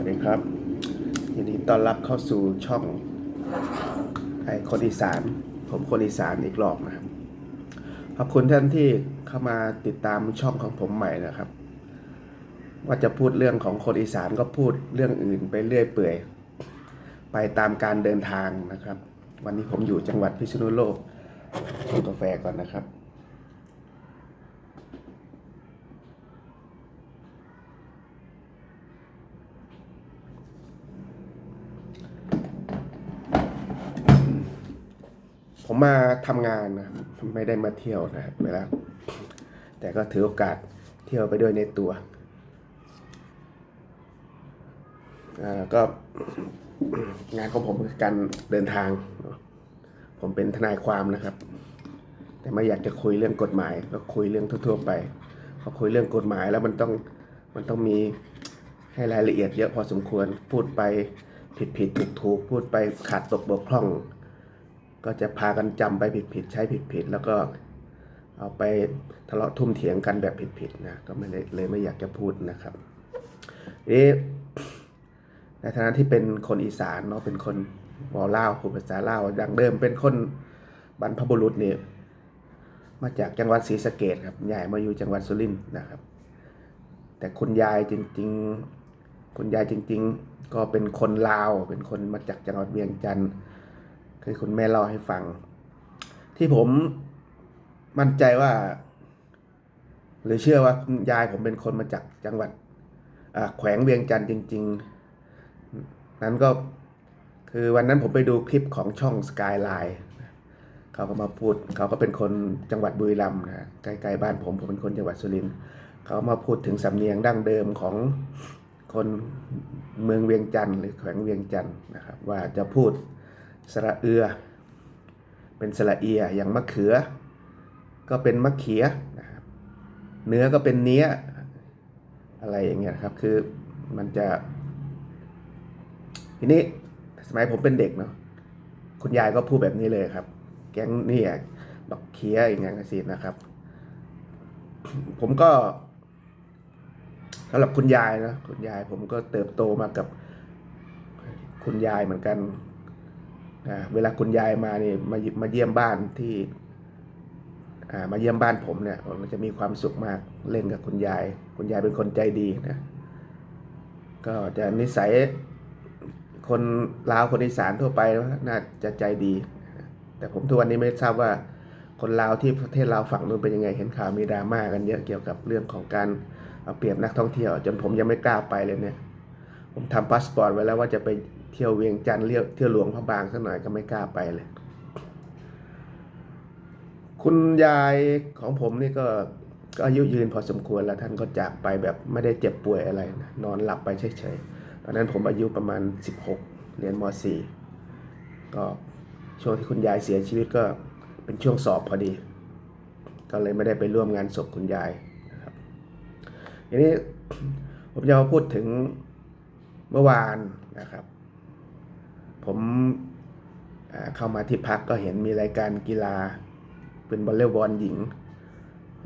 วัสดีครับยินดีต้อนรับเข้าสู่ช่องไอคนอีสาน ผมคนอีสานอีกรอบนะครับ ขอบคุณท่านที่เข้ามาติดตามช่องของผมใหม่นะครับ ว่าจะพูดเรื่องของคนอีสานก็พูดเรื่องอื่นไปเรื่อยเปื่อย ไปตามการเดินทางนะครับ วันนี้ผมอยู่จังหวัดพิษณุโลกชงกาแฟก่อนนะครับ มาทำงานนะไม่ได้มาเที่ยวนะเวลาแต่ก็ถือโอกาสเที่ยวไปด้วยในตัวอ่าก็งานของผมคือการเดินทาง ผมเป็นทนายความนะครับ แต่ไม่อยากจะคุยเรื่องกฎหมาย ก็คุยเรื่องทั่วๆไปพอคุยเรื่องกฎหมายแล้วมันต้องมันต้องมีให้รายละเอียดเยอะพอสมควรพูดไปผิดผิดถูกถูกพูดไปขาดตกบกพร่อง ก็จะพากันจำไปผิดๆใช้ผิดๆแล้วก็เอาไปทะเลาะทุ่มเถียงกันแบบผิดๆนะก็ไม่ได้เลยไม่อยากจะพูดนะครับเอ๊ะในฐานะที่เป็นคนอีสานเนาะเป็นคนบอเล่าวพูดภาษาเล่าดังเดิมเป็นคนบรรพบุรุษเนี่ยมาจากจังหวัดศรีสะเกดครับย้ายมาอยู่จังหวัดสุรินทร์นะครับ แต่คุณยายจริง ๆ คุณยายจริง ๆ ก็เป็นคนลาว เป็นคนมาจากจังหวัดเวียงจันทร์ คือคุณแม่เล่าให้ฟัง ที่ผมมั่นใจว่า หรือเชื่อว่ายายผมเป็นคนมาจากจังหวัดแขวงเวียงจันทร์จริง ๆ นั้นก็คือวันนั้นผมไปดูคลิปของช่องสกายไลน์เขาก็มาพูด เขาก็เป็นคนจังหวัดบุรีรัมย์นะใกล้ๆบ้านผมผมเป็นคนจังหวัดสุรินทร์เขามาพูดถึงสำเนียงดั้งเดิมของคนเมืองเวียงจันทร์หรือแขวงเวียงจันทร์นะครับ ว่าจะพูด สระเอือ เป็นสระเอียอย่างมะเขือ ก็เป็นมะเขียนะครับเนื้อก็เป็นเนี้ยอะไรอย่างเงี้ยครับคือมันจะ ทีนี้สมัยผมเป็นเด็กเนาะคุณยายก็พูดแบบนี้เลยครับ แก๊งเนี่ยบักเขียอย่างเงี้ยสินะครับ ผมก็สำหรับคุณยายนะคุณยายผมก็เติบโตมากับคุณยายเหมือนกัน เวลาคุณยายมาเนี่มามาเยี่ยมบ้านที่มาเยี่ยมบ้านผมเนี่ยมันจะมีความสุขมากเล่นกับคุณยาย คุณยายเป็นคนใจดีนะ ก็จะนิสัยคนลาวคนอีสานทั่วไปน่าจะใจดี แต่ผมทุกวันนี้ไม่ทราบว่าคนลาวที่ประเทศลาวฝั่งนู้นเป็นยังไงเห็นข่าวมีดราม่ากันเยอะเกี่ยวกับเรื่องของการเอาเปรียบนักท่องเที่ยว จนผมยังไม่กล้าไปเลยเนี่ย ผมทำพาสปอร์ตไว้แล้วว่าจะไป เที่ยวเวียงจันทร์เที่ยวเที่ยวหลวงพระบางสักหน่อยก็ไม่กล้าไปเลย คุณยายของผมนี่ก็ก็อายุยืนพอสมควรแล้วท่านก็จากไปแบบไม่ได้เจ็บป่วยอะไรนะนอนหลับไปเฉยๆตอนนั้นผมอายุประมาณ 16 เรียนม .4 ก็ช่วงที่คุณยายเสียชีวิตก็เป็นช่วงสอบพอดี ก็เลยไม่ได้ไปร่วมงานศพคุณยายนะครับทีนี้ผมจะมาพูดถึงเมื่อวานนะครับ ผมเข้ามาที่พักก็เห็นมีรายการกีฬา เป็นวอลเลย์บอลหญิง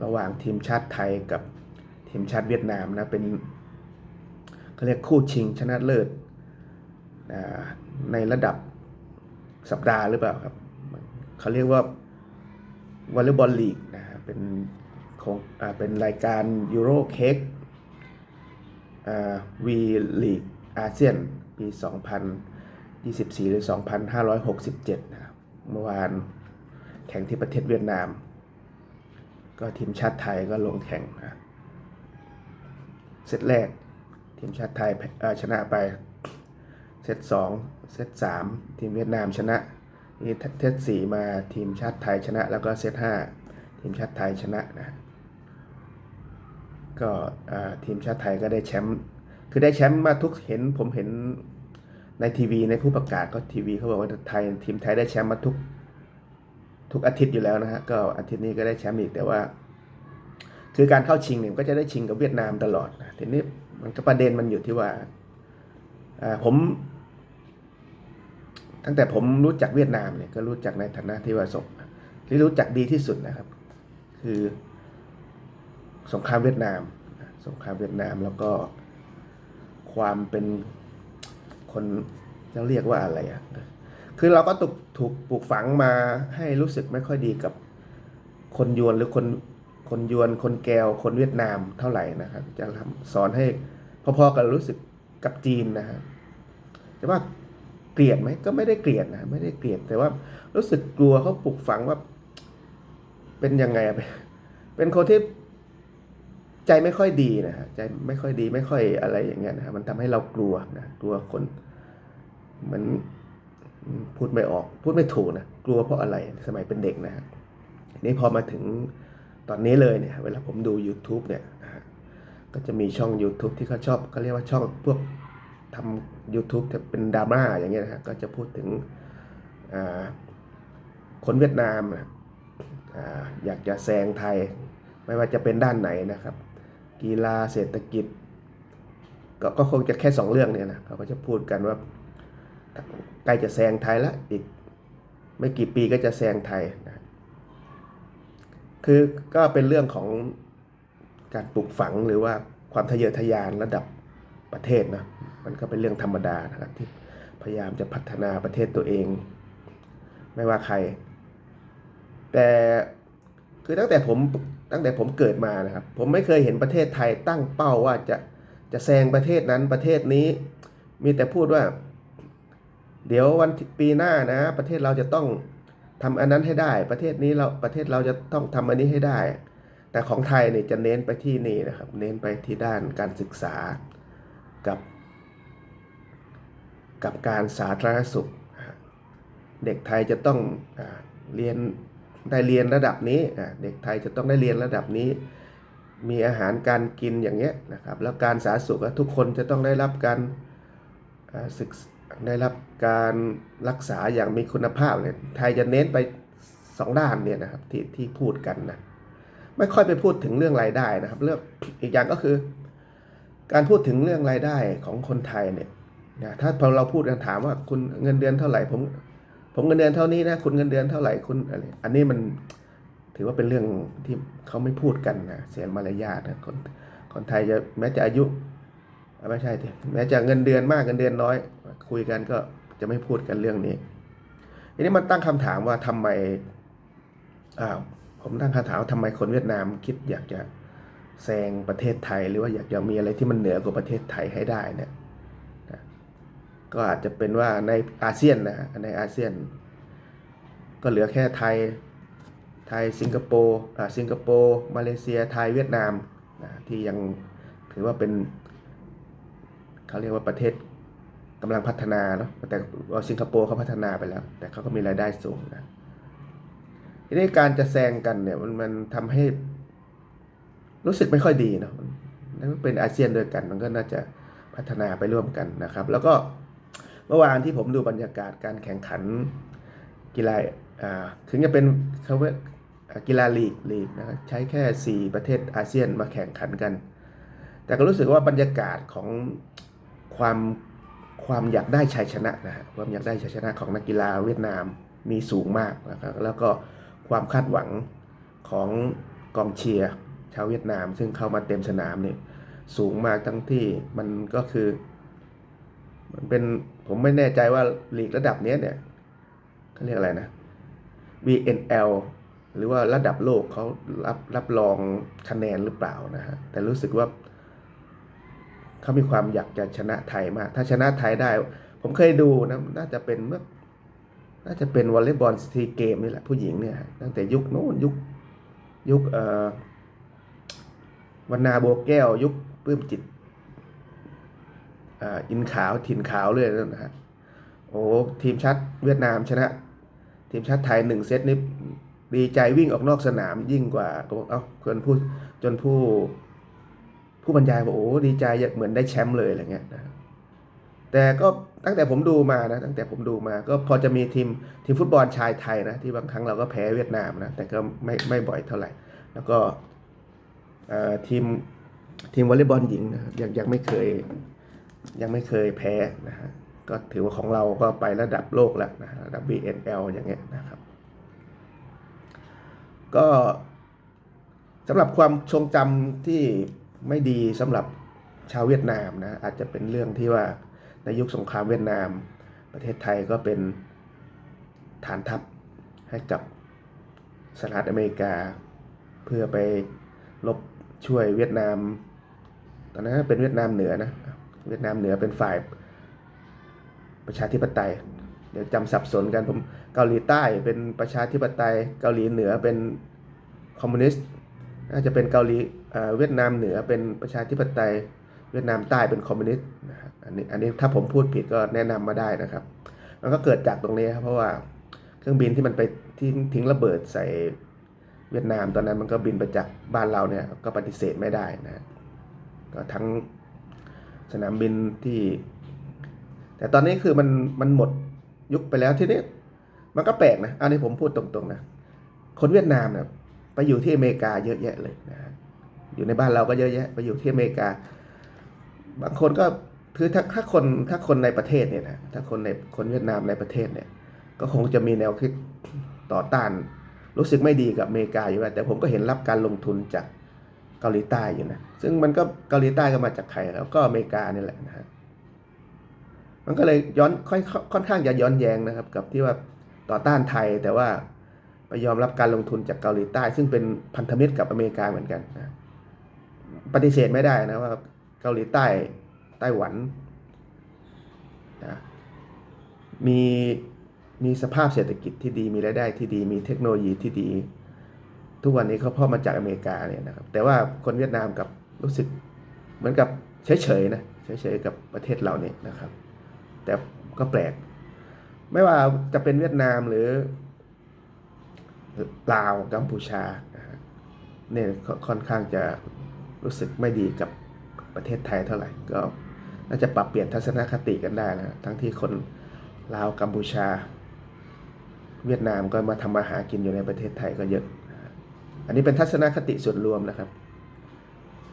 ระหว่างทีมชาติไทยกับทีมชาติเวียดนามนะเป็นเขาเรียกคู่ชิงชนะเลิศในระดับสัปดาห์หรือเปล่าครับเขาเรียกว่าวอลเลย์บอลลีกนะเป็นของอเป็นรายการยูโรเค้กวีลีกอาเซียนปี 24 หรือ 2567 นะครับ เมื่อวานแข่งที่ประเทศเวียดนาม ก็ทีมชาติไทยก็ลงแข่งนะเซตแรก ทีมชาติไทยชนะไป เซตสองเซตสามทีมเวียดนามชนะนี่เซตสี่มาทีมชาติไทยชนะ แล้วก็เซตห้าทีมชาติไทยชนะนะก็ทีมชาติไทยก็ได้แชมป์คือได้แชมป์มาทุกเห็นผมเห็น ในทีวีในผู้ประกาศก็ทีวีเขาบอกว่าไทยทีมไทยได้แชมป์มาทุกทุกอาทิตย์อยู่แล้วนะฮะก็อาทิตย์นี้ก็ได้แชมป์อีกแต่ว่า คือการเข้าชิงเนี่ยก็จะได้ชิงกับเวียดนามตลอดนะทีนี้มันก็ประเด็นมันอยู่ที่ว่าอ่าผม ตั้งแต่ผมรู้จักเวียดนามเนี่ยก็รู้จักในฐานะที่ว่าสงที่รู้จักดีที่สุดนะครับ คือ สงครามเวียดนาม สงครามเวียดนามแล้วก็ความเป็น คนจะเรียกว่าอะไรอะคือเราก็ถูกถูกปลูกฝังมาให้รู้สึกไม่ค่อยดีกับคนยวนหรือคนคนยวนคนแกวคนเวียดนามเท่าไหร่นะครับ จะทำสอนให้พอๆกับรู้สึกกับจีนนะฮะแต่ว่าเกลียดไหมก็ไม่ได้เกลียดนะไม่ได้เกลียดแต่ว่ารู้สึกกลัวเขาปลูกฝังว่า เป็นยังไงอะเป็นเป็นคนที่ ใจไม่ค่อยดีนะฮะใจไม่ค่อยดีไม่ค่อยอะไรอย่างเงี้ยนะฮะมันทำให้เรากลัวนะกลัวคนมือนพูดไม่ออก พูดไม่ถูกนะกลัวเพราะอะไรสมัยเป็นเด็กนะฮะนี่พอมาถึงตอนนี้เลยเนี่ยเวลาผมดู YouTube เนี่ยนะฮะก็จะมีช่อง YouTube ที่เขาชอบก็เรียกว่าช่องพวกทำ YouTube เป็นดราม่าอย่างเงี้ยนะฮะก็จะพูดถึงอ่าคนเวียดนามอะอ่าอยากจะแซงไทยไม่ว่าจะเป็นด้านไหนนะครับ กีฬาเศรษฐกิจ ก็ก็คงจะแค่สองเรื่องเนี่ยนะเขาก็จะพูดกันว่าใกล้จะแซงไทยล้วอีกไม่กี่ปีก็จะแซงไทยนะคือก็เป็นเรื่องของการปลูกฝังหรือว่าความทะเยอทะยานระดับประเทศนะมันก็เป็นเรื่องธรรมดานะครับที่พยายามจะพัฒนาประเทศตัวเอง ไม่ว่าใคร แต่คือตั้งแต่ผม ตั้งแต่ผมเกิดมานะครับ ผมไม่เคยเห็นประเทศไทยตั้งเป้าว่าจะจะแซงประเทศนั้นประเทศนี้ มีแต่พูดว่า เดี๋ยววันปีหน้านะ ประเทศเราจะต้องทำอันนั้นให้ได้ ประเทศนี้เราประเทศเราจะต้องทำอันนี้ให้ได้ แต่ของไทยเนี่ยจะเน้นไปที่นี่นะครับ เน้นไปที่ด้านการศึกษากับ กับการสาธารณสุข เด็กไทยจะต้องอเรียน ได้เรียนระดับนี้เด็กไทยจะต้องได้เรียนระดับนี้ มีอาหารการกินอย่างเงี้ยนะครับแล้วการสาธารณสุขทุกคนจะต้องได้รับการศึกษได้รับการรักษาอย่างมีคุณภาพเลยไทยจะเน้นไปสองด้านเนี่ยนะครับที่ที่พูดกันนะไม่ค่อยไปพูดถึงเรื่องรายได้นะครับเรื่องอีกอย่างก็คือ การพูดถึงเรื่องรายได้ของคนไทยเนี่ยถ้าพอเราพูดกันถามว่าคุณเงินเดือนเท่าไหร่ผม ผมเงินเดือนเท่านี้นะคุณเงินเดือนเท่าไหร่คุณอะไรอันนี้มันถือว่าเป็นเรื่องที่เขาไม่พูดกันนะเสียมารยาทนะคนคนไทยจะแม้จะอายุไม่ใช่ทีแม้จะเงินเดือนมากเงินเดือนน้อย คุยกันก็จะไม่พูดกันเรื่องนี้ทีนี้มันตั้งคำถามว่าทำไมอ้าวผมตั้งคำถามว่าทำไมคนเวียดนามคิดอยากจะแซงประเทศไทย หรือว่าอยากจะมีอะไรที่มันเหนือกว่าประเทศไทยให้ได้เนี่ย ก็อาจจะเป็นว่าในอาเซียนนะฮะในอาเซียน ก็เหลือแค่ไทย ไทยสิงคโปร์อ่าสิงคโปร์มาเลเซียไทยเวียดนามนะที่ยังถือว่าเป็นเขาเรียกว่าประเทศกำลังพัฒนาเนาะแต่สิงคโปร์เขาพัฒนาไปแล้ว แต่เขาก็มีรายได้สูงนะทีนี้การจะแซงกันเนี่ยมันมันทำให้รู้สึกไม่ค่อยดีเนาะมันมันเป็นอาเซียนด้วยกัน มันก็น่าจะพัฒนาไปร่วมกันนะครับ แล้วก็ มื่อวานที่ผมดูบรรยากาศการแข่งขันกีฬาถึงจะเป็นเขาว่าอ่ากีฬาลีกลีกนะครับใช้แค่ 4 ประเทศอาเซียนมาแข่งขันกัน แต่ก็รู้สึกว่าบรรยากาศของความความอยากได้ชัยชนะนะฮะความอยากได้ชัยชนะของนักกีฬาเวียดนามมีสูงมากนะครับแล้วก็ความคาดหวังของกองเชียร์ชาวเวียดนาม ซึ่งเข้ามาเต็มสนามเนี่ยสูงมากทั้งที่มันก็คือมันเป็น ผมไม่แน่ใจว่าลีกระดับนี้เนี่ยเขาเรียกอะไรนะ VNL หรือว่าระดับโลกเขารับรับรองคะแนนหรือเปล่านะฮะ แต่รู้สึกว่าเขามีความอยากจะชนะไทยมาก ถ้าชนะไทยได้ ผมเคยดูนะ น่าจะเป็นเมื่อ น่าจะเป็นวอลเลย์บอลสตีเกมนี่แหละผู้หญิงเนี่ย ตั้งแต่ยุคโน้นยุคยุคเอ่อวรรณาโบวแก้ว ยุคปื้มจิต อ่าอินขาวถิ่นขาวเลยนะฮะโอ้ทีมชาติเวียดนามชนะ ทีมชาติไทยหนึ่งเซตนี้ดีใจวิ่งออกนอกสนามยิ่งกว่าก็บอกเอ้าจนผู้จนผู้ ผู้บรรยายบอกโอ้ดีใจเหมือนได้แชมป์เลยอะไรเงี้ยนะแต่ก็ตั้งแต่ผมดูมานะตั้งแต่ผมดูมา ก็พอจะมีทีมทีมฟุตบอลชายไทยนะที่บางครั้งเราก็แพ้เวียดนามนะแต่ก็ไม่ไม่บ่อยเท่าไหร่ แล้วก็อ่อทีมทีมวอลเลย์บอลหญิงนะยังยังไม่เคย ยังไม่เคยแพ้นะฮะก็ถือว่าของเราก็ไประดับโลกแล้วนะระดับ BNL อย่างเงี้ยนะครับ ก็สำหรับความทรงจำที่ไม่ดีสำหรับชาวเวียดนามนะอาจจะเป็นเรื่องที่ว่าในยุคสงครามเวียดนาม ประเทศไทยก็เป็นฐานทัพให้กับสหรัฐอเมริกา เพื่อไปรบช่วยเวียดนาม ตอนนั้นเป็นเวียดนามเหนือนะ เวียดนามเหนือเป็นฝ่ายประชาธิปไตย เดี๋ยวจำสับสนกันผมเกาหลีใต้เป็นประชาธิปไตย เกาหลีเหนือเป็นคอมมิวนิสต์น่าจะเป็นเกาหลีเวียดนามเหนือเป็นประชาธิปไตย เวียดนามใต้เป็นคอมมิวนิสต์นะครับอันนี้อันนี้ถ้าผมพูดผิดก็แนะนำมาได้นะครับมันก็เกิดจากตรงนี้ครับเพราะว่าเครื่องบินที่มันไปทิ้งทิ้งระเบิดใส่เวียดนามตอนนั้นมันก็บินไปจากบ้านเราเนี่ยก็ปฏิเสธไม่ได้นะก็ทั้ง สนามบินที่ แต่ตอนนี้คือมันมันหมดยุคไปแล้วทีนี้ มันก็แปลกนะอันนี้ผมพูดตรงๆนะคนเวียดนามเนี่ยไปอยู่ที่อเมริกาเยอะแยะเลยนะฮะอยู่ในบ้านเราก็เยอะแยะ ไปอยู่ที่อเมริกา บางคนก็คือถ้าถ้าคนถ้าคนในประเทศเนี่ยนะถ้าคนในคนเวียดนามในประเทศเนี่ย ก็คงจะมีแนวคิดต่อต้าน รู้สึกไม่ดีกับอเมริกาอยู่แล้วแต่ผมก็เห็นรับการลงทุนจาก เกาหลีใต้อยู่นะ ซึ่งมันก็เกาหลีใต้ก็มาจากใครครับก็อเมริกานี่แหละนะฮะมันก็เลยย้อนค่อยค่อนข้างจะย้อนแย้งนะครับ กับที่ว่าต่อต้านไทยแต่ว่าไปยอมรับการลงทุนจากเกาหลีใต้ ซึ่งเป็นพันธมิตรกับอเมริกาเหมือนกันนะปฏิเสธไม่ได้นะว่าเกาหลีใต้ไต้หวันนะมีมีสภาพเศรษฐกิจที่ดีมีรายได้ที่ดีมีเทคโนโลยีที่ดี ทุกวันนี้เขาพ่อมาจากอเมริกาเนี่ยนะครับ แต่ว่าคนเวียดนามกับรู้สึกเหมือนกับเฉยๆนะเฉยๆกับประเทศเราเนี่ยนะครับ แต่ก็แปลก ไม่ว่าจะเป็นเวียดนามหรือลาวกัมพูชาเนี่ยค่อนข้างจะรู้สึกไม่ดีกับประเทศไทยเท่าไหร่ ก็น่าจะปรับเปลี่ยนทัศนคติกันได้นะทั้งที่คนลาวกัมพูชา เวียดนามก็มาทำมาหากินอยู่ในประเทศไทยก็เยอะ อันนี้เป็นทัศนคติส่วนรวมนะครับ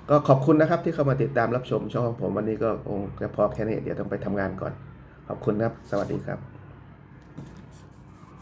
ก็ขอบคุณนะครับที่เข้ามาติดตามรับชมช่องของผมวันนี้ก็คงจะพอแค่นี้เดี๋ยวต้องไปทำงานก่อน ขอบคุณครับ สวัสดีครับ